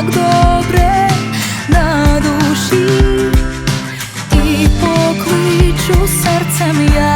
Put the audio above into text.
так добре на душі і покличу серцем я.